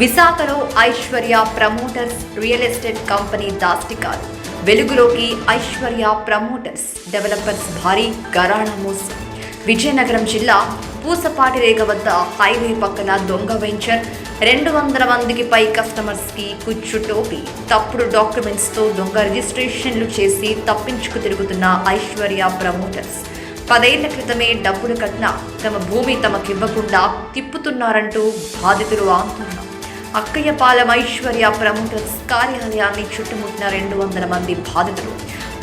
విశాఖలో Aishwarya promoters real estate company దాష్టికారు వెలుగులోకి Aishwarya promoters developers భారీ గరాణా మోసం. విజయనగరం జిల్లా పూసపాటి రేగ వద్ద హైవే పక్కన దొంగ వెంచర్ రెండు వందల మందికి పై కస్టమర్స్కి కుచ్చు టోపీ. తప్పుడు డాక్యుమెంట్స్తో దొంగ రిజిస్ట్రేషన్లు చేసి తప్పించుకు తిరుగుతున్న ఐశ్వర్య ప్రమోటర్స్. పదేళ్ళ క్రితమే డబ్బులు కట్టిన తమ భూమి తమకివ్వకుండా తిప్పుతున్నారంటూ బాధితులు ఆందోళన. అక్కయ్యపాలెం ఐశ్వర్య ప్రమోటర్స్ కార్యాలయాన్ని చుట్టుముట్టిన రెండు వందల మంది బాధితులు.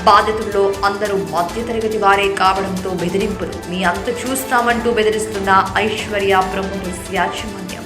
బాధితుల్లో అందరూ మధ్యతరగతి వారే కావడంతో బెదిరింపులు. మీ అంత చూస్తామంటూ బెదిరిస్తున్న ఐశ్వర్య ప్రమోటర్స్ యాజమాన్యం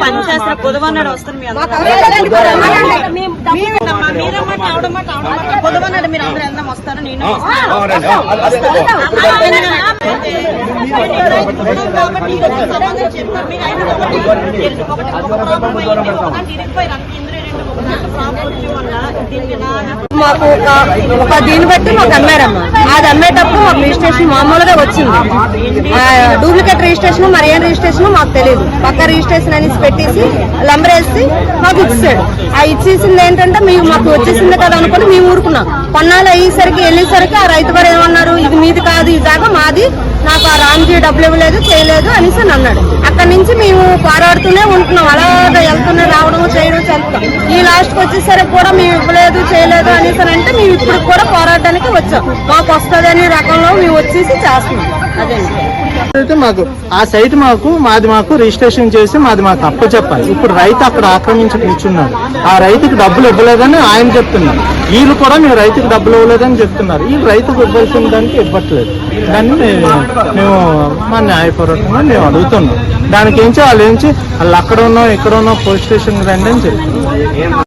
పనిచేస్తారు పొదవన్నాడు వస్తారు మీ అందరూ మీరమ్మాట ఆవిడమ్మాట ఆవిడమ్మాట పొదవన్నాడు మీరు అందరూ ఎంత వస్తారు నేను కాబట్టి మాకు ఒక ఒక దీన్ని బట్టి మాకు అమ్మారమ్మా. అది అమ్మేటప్పుడు మాకు రిజిస్ట్రేషన్ మామూలుగా వచ్చింది. ఆ, డూప్లికేట్ రిజిస్ట్రేషన్ మరి ఏం రిజిస్ట్రేషన్ మాకు తెలియదు పక్క రిజిస్ట్రేషన్ అనేసి పెట్టేసి లంబరేసి మాకు ఇచ్చాడు ఆ ఇచ్చేసింది ఏంటంటే మేము మాకు వచ్చేసింది కదా అనుకుని మేము ఊరుకున్నాం. కొన్నాళ్ళు అయ్యేసరికి వెళ్ళేసరికి ఆ రైతు గారు ఏమన్నారు ఇది మీది కాదు ఇది దాకా మాది. నాకు ఆ రామ్జీ డబ్బులు ఇవ్వలేదు చేయలేదు అనేసి అన్నాడు. అక్కడి నుంచి మేము పోరాడుతూనే ఉంటున్నాం. అలాగా వెళ్తూనే రావడం చేయడం చేస్తాం మీ లాస్ట్కి వచ్చేసరికి కూడా మేము ఇవ్వలేదు చేయలేదు అనేసి అని అంటే మేము ఇప్పుడు కూడా పోరాటానికి వచ్చాం. మాకు వస్తుంది అనే రకంలో మేము వచ్చేసి చేస్తున్నాం. అదే అయితే మాకు ఆ సైట్ మాకు మాది మాకు రిజిస్ట్రేషన్ చేసి మాది మాకు అప్పు చెప్పాలి. ఇప్పుడు రైతు అక్కడ ఆక్రమించి కూర్చున్నాడు. ఆ రైతుకి డబ్బులు ఇవ్వలేదని ఆయన చెప్తున్నారు. వీళ్ళు కూడా మేము రైతుకు డబ్బులు ఇవ్వలేదని చెప్తున్నారు. వీళ్ళు రైతుకు ఇవ్వాల్సిన దానికి ఇవ్వట్లేదు. దాన్ని మేము మేము మా న్యాయపూర్వకంగా మేము అడుగుతున్నాం. దానికి ఏంచి వాళ్ళు ఏంచి వాళ్ళు అక్కడ ఉన్నాం ఇక్కడ ఉన్నాం పోలీస్ స్టేషన్కి రండి అని చెప్తున్నారు